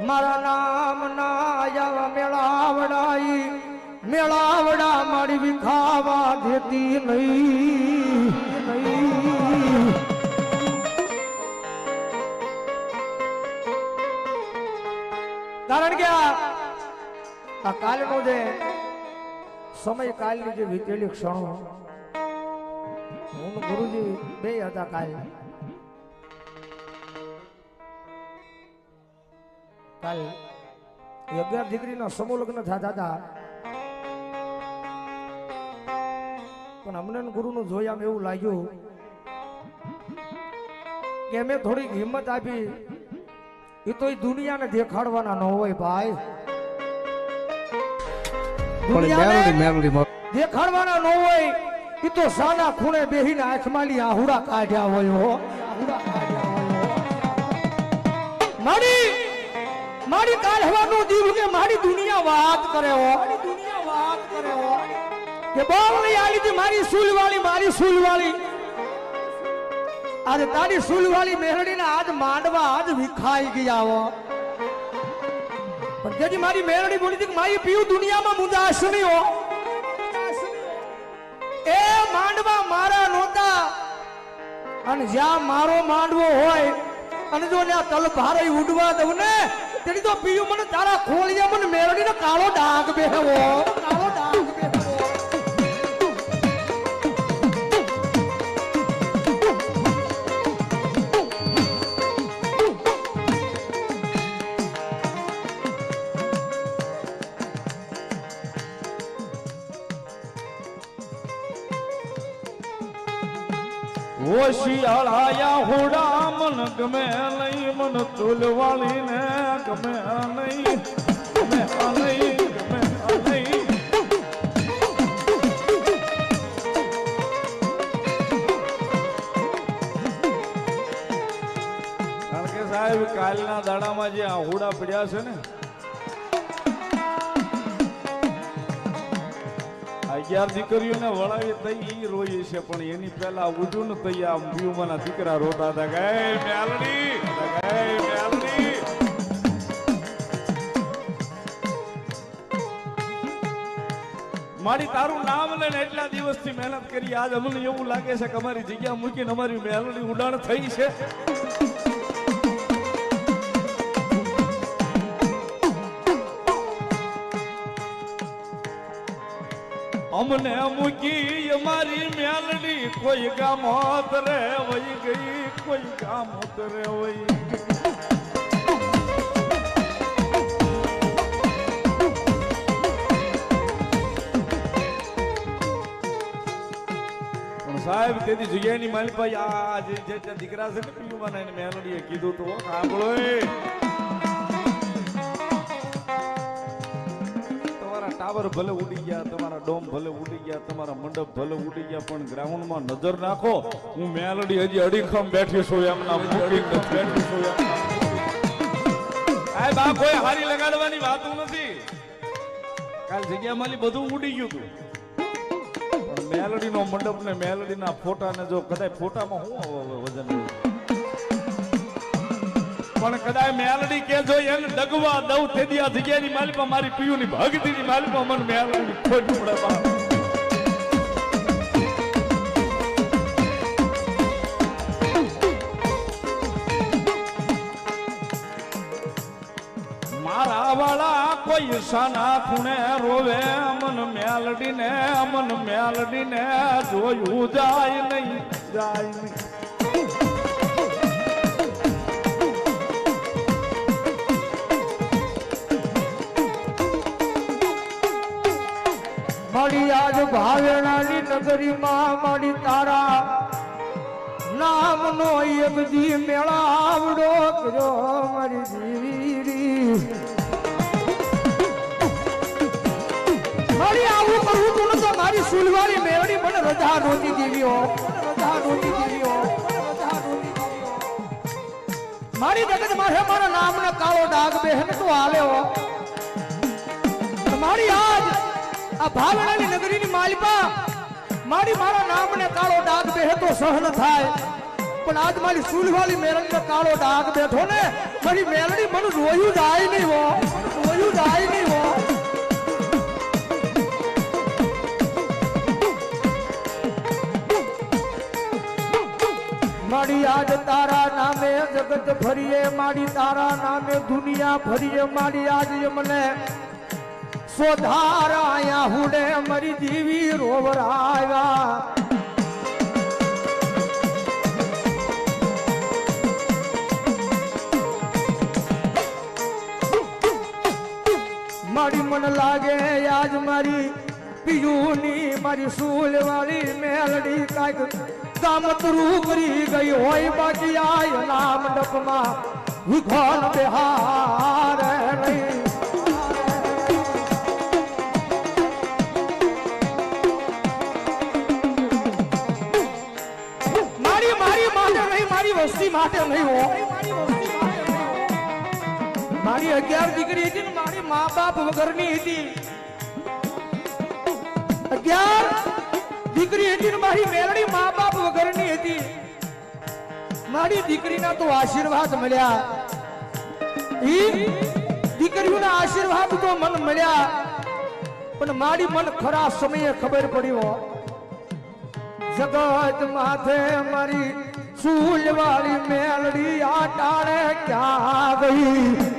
મારા નામ ના મેળાવડાઈ, મેળાવડા મારી વિખાવા દેતી નહીં. કારણ કે આ કાલનો જે સમય કાલની જે વીતેલી ક્ષણો, હું ગુરુજી બે હતા કાલ. કાલ અગિયાર દીકરીના સમૂહ લગ્ન થતા હતા પણ અમને ગુરુનું જોયા એવું લાગ્યું કે અમે થોડીક હિંમત આપી. એ તો દુનિયાને દેખાડવાના ન હોય ભાઈ. દેખાડવાના ન હોય. એ તો સાના ખૂણે બેહીને આંખમાલી આહુડા કાઢ્યા હોય હો. આહુડા કાઢ્યા હોય. મારી મારી કાલ હવાનું દીવ કે મારી દુનિયા વાત કરે હો. દુનિયા વાત કરે હો. કે બોલી આલી તી મારી સુલવાળી મારી સુલવાળી. આજે તારી સુલવાળી મેરડીના આજ માંડવા આજ વિખાઈ ગયા હો. પણ તેથી મારી મેરડી બોલી હતી કે મારી પીવું દુનિયામાં મુંદાશ નહીં હો. એ માંડવા મારા નહોતા. અને જ્યાં મારો માંડવો હોય અને જો ત્યાં તલ ભારે ઉડવા દઉં ને તેની તો પીયું મને તારા ખોળિયા મને મેળવીને કાળો ડાઘ બેહવો. કાળો ડાઘ બેહવો. હોડા મન ગમે નહીં મન ચૂલવાળી ને ગમે પડ્યા છે ને, અગિયાર દીકરીઓને વળાવી તઈ ઈ રોઈ છે, પણ એની પહેલા ઉડું ને તઈ આ દીકરા રોતા હતા. ગય મારી તારું નામ લઈને એટલા દિવસથી મહેનત કરી, આજ અમને એવું લાગે છે કે અમારી જગ્યા મૂકીને અમારી મેલડી ઉડાણ થઈ છે. અમને મૂકી અમારી મેલડી, કોઈ ગામત રે વહી ગઈ, કોઈ ગામત રે વહી ગઈ. તેથી જગ્યાની માલિક ભાઈ, આ જે જે દીકરા છે ને પીયુમાં એને મેલડીએ કીધું તો સાંભળો તમારા ટાવર ભલે ઉડી ગયા, તમારા ડોમ ભલે ઉડી ગયા, તમારા મંડપ ભલે ઉડી ગયા, પણ ગ્રાઉન્ડમાં નજર નાખો, હું મેલડી હજી અડીખમ બેઠી છું, એમના અડીખમ બેઠી છું આ બા, કોઈ હારી લગાડવાની વાતું નથી. કાલ જગ્યા માલી બધું ઉડી ગયું હતું મેલડીનો મંડપ ને મેલડીના ફોટા ને જો કદાચ ફોટામાં શું વજન પણ કદાચ મેલડી કે જો એને ડગવા દઉં, તે દિયા જગ્યાની માલિકા મારી પીયુની ભક્તિની માલિકા મને મેલડી ખોટ પડે સાના ખૂણે રોવે, અમન મેલડી ને અમન મેલડી ને જોયું જાય નહીં જાય નહીં. મારી આજ ભાવેણાની નગરીમાં મારી તારા નામનો એક દી મેળાવડો કર્યો મારી જીરી મને રજા નહોતી દેવી હો મને રજા નહોતી દેવી હો મને રજા નહોતી દેવી હો. મારી જગત માથે મારા નામને કાળો ડાઘ બેહન તો આલ્યો મારી આજ આ ભાવનાની નગરીની માલિકા, મારી મારા નામને કાળો ડાઘ બેહે તો સહન થાય પણ આજ મારી સુલવાળી મેલડી કાળો ડાઘ બેઠો ને, મારી મેલડી મને રોયું જાય નહીં હો જાય નહીં જગત ફરીએ મારી તારા નામે, દુનિયા ફરીએ મારી આજ મને. સોધારાયા હુડે મરી જીવી રોવરાયા મારી મન લાગે આજ મારી પિયુની, મારી સૂલ વાળી મેલડી કાંઈક કામતરું કરી ગઈ હોય બાકી નામ ડપમાં વિખોન બિહાર મારી મારી માટે નહીં, મારી વસ્તી માટે નહીં હો. મારી અગિયાર દીકરી હતી મારી મા બાપ વગરની હતી. અગિયાર દીકરી હતી મારી મેળણી મા બાપ વગરની હતી. મારી દીકરીના તો આશીર્વાદ મળ્યા. ઈ દીકરીઓના આશીર્વાદ તો મન મળ્યા. પણ મારી મન ખરા સમયે ખબર પડી હો. જગત માથે મારી સૂલ વાળી મેલડી આ ક્યાં ગઈ?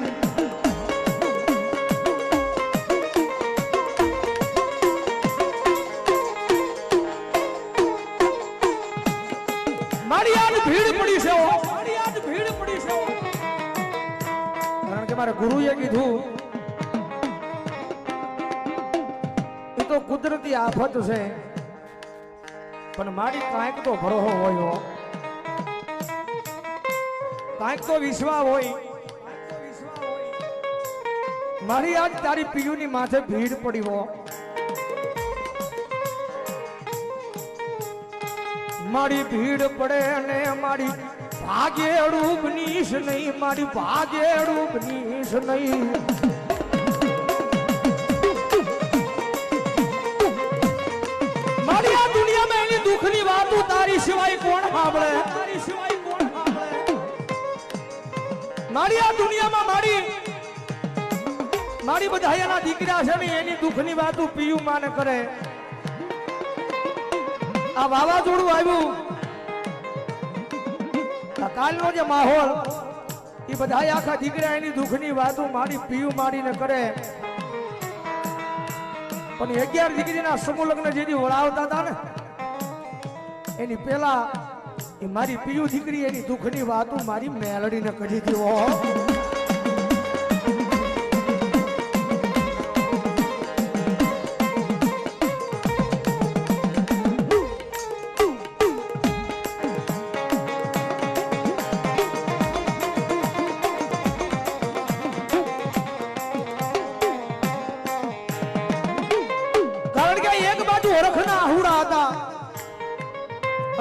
કીધું. તો કુદરતી આફત છે. પણ મારી કાંઈક તો ભરોહો હોય કાંઈક તો વિશ્વાસ હોય. મારી આજ તારી પીયુની માથે ભીડ પડી હો. મારી ભીડ પડે અને મારી ભાગેડું બનીશ નહીં, મારી નહીં. મારી આ દુનિયામાં એની દુઃખની સિવાય કોણ મારી આ દુનિયામાં મારી મારી બધા એના દીકરા છે ને, એની દુઃખની વાતો પીયું માને કરે. આ વાવાઝોડું આવ્યું. કાલનો જે માહોલ, એ બધા આખા દીકરા એની દુઃખની વાતો મારી પીયું મારીને કરે. પણ અગિયાર દીકરીના સમૂહ લગ્ન જેની વળાવતા હતા ને, એની પેલા એ મારી પીયું દીકરી એની દુઃખની વાતો મારી મેલડીને કરી દીધો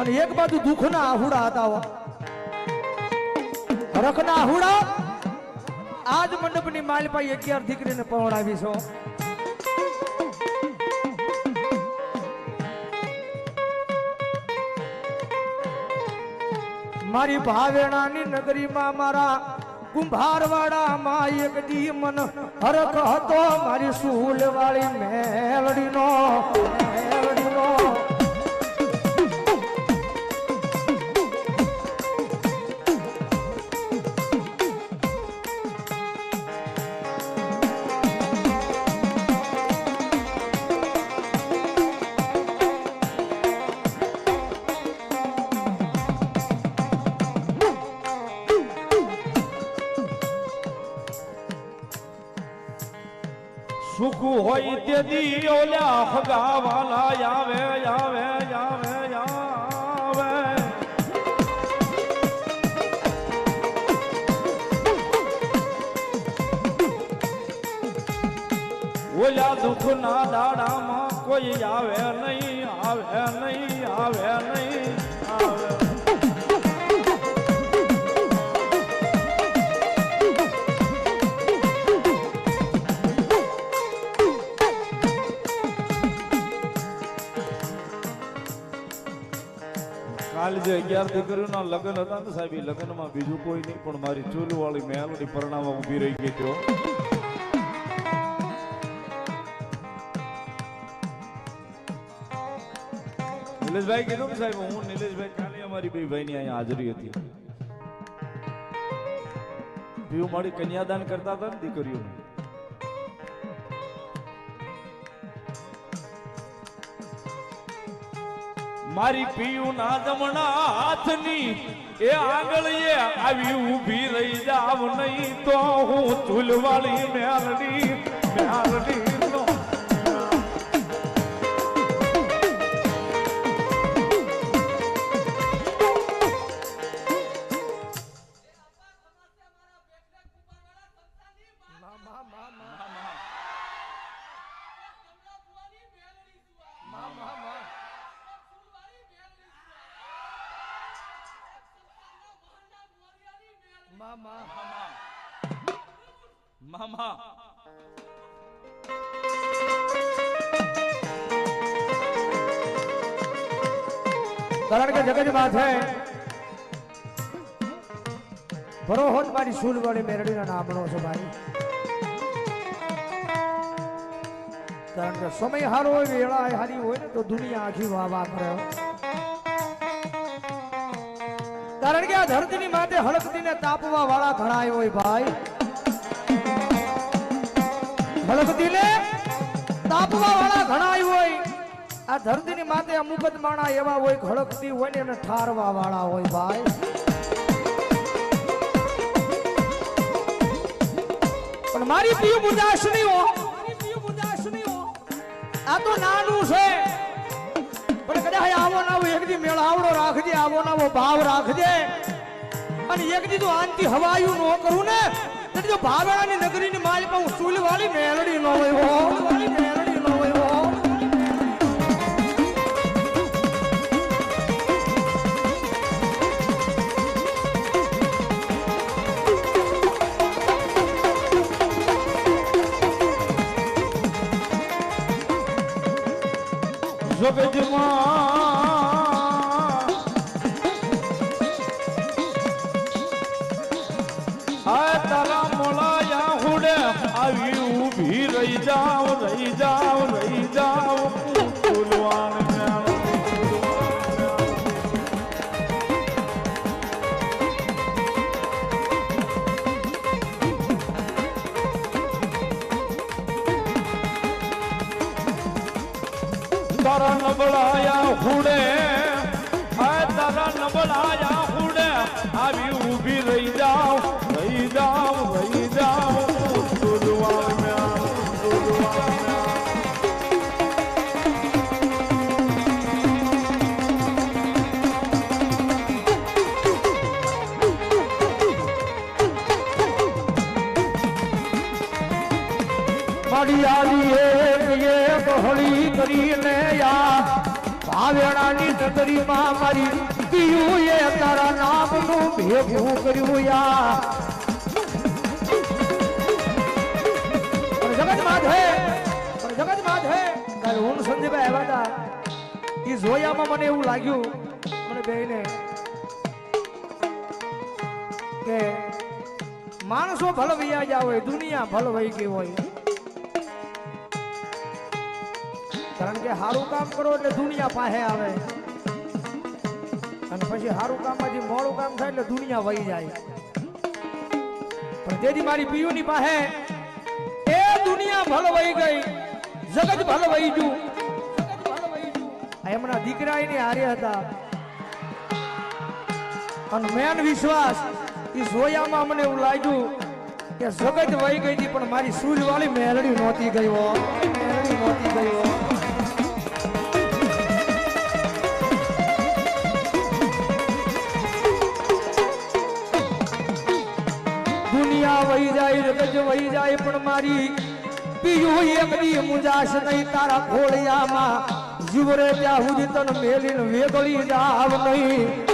અને એક બાજુ દુઃખના આહુડા હતા હો. હરખના આહુડા? આજ મંડપની માલપાઈ અગિયાર દીકરીને પહોંચાવી છો. મારી ભાવેણાની નગરીમાં મારા કુંભારવાડામાં એક દી મન હરખ હતો. મારી સુલવાળી મેલડીનો મેલડીનો સુખ હોય તે દી ઓલ્યા હગાવાલા આવે આવે આવે આવે. ઓલ્યા દુઃખના દાડામાં કોઈ આવે નહીં આવે નહીં, આવે જે અગિયાર દીકરીઓના લગ્ન હતા ને સાહેબ, એ લગ્નમાં બીજું કોઈ નહીં, પણ મારી ચૂલવાળી મેલડી પરણાવવા ઊભી રહી ગઈ તો નિલેશભાઈ કીધું ને સાહેબ, હું નિલેશભાઈ કાલે અમારી બે ભાઈની અહીંયા હાજરી હતી. પીવું મારી કન્યાદાન કરતા હતા ને દીકરીઓને. મારી પીયું ના જમણા હાથની એ આંગળીએ આવી ઊભી રહી જાવ નહીં તો હું ચૂલવાળી મેલડી મેલડી. નો મામા કારણ કે જગત છે ભરોહોત મારી સૂલવાળી મેરડીના નામનો છે ભાઈ. કારણ કે સમય હારો હોય વેળા હારી હોય ને તો દુનિયા આખી વાહ વાહ કરે. કારણ કે આ ધરતીની માથે હળકતીને તાપવા વાળા ઘણા હોય ભાઈ. હળકતીને તાપવા વાળા ઘણા હોય. આ ધરતીની માથે અમુક જ માણા એવા હોય હળકતી હોય ને એને ઠારવા વાળા હોય ભાઈ. પણ મારી પીયુ મુદાસનીઓ નહીં હો આ તો નાનું છે. કદાચ આવો ના આવો, એક મેળાવડો રાખજે, આવો ના ભાવ રાખજે. અને એક તો આનથી હવાયું ન કરું ને, તો જો ભાવેણાની નગરીની માલ પણ હું ચૂલ વાળી મેળડી ન હોય આવી ઊભી રહી જાઓ રહી જાઓ રહી ભાવેણાની માં મારી પીયું એ તારા નામનું ભેગું કર્યું યા. જગત માધે જગત માધે કાલે હું ને આવ્યા હતા. એ જોયામાં મને એવું લાગ્યું, મને બેને કે માણસો ભલ વૈયા ગયા હોય દુનિયા ભલ વહી ગઈ હોય. કારણ કે સારું કામ કરો એટલે દુનિયા પાસે આવે. અને પછી સારું કામમાંથી મોડું કામ થાય એટલે દુનિયા વહી જાય. પણ તેથી મારી પીયુની પાસે એ દુનિયા ભલ વહી ગઈ, જગત ભલ વહી ગયું. ગયું. એમના દીકરા એની હારે હતા. અને મેન વિશ્વાસ એ જોયામાં મને એવું લાગ્યું કે જગત વહી ગઈ હતી, પણ મારી સૂર્યવાળી મેલડી નહોતી હો. મેલડી નહોતી ગઈ જાય જગત વહી જાય પણ મારી પીયું એમની મુજાશ નહીં, તારા ખોળિયામાં જીવરે ત્યાં સુધી તન મેલીને વેગળી જાવ નહીં.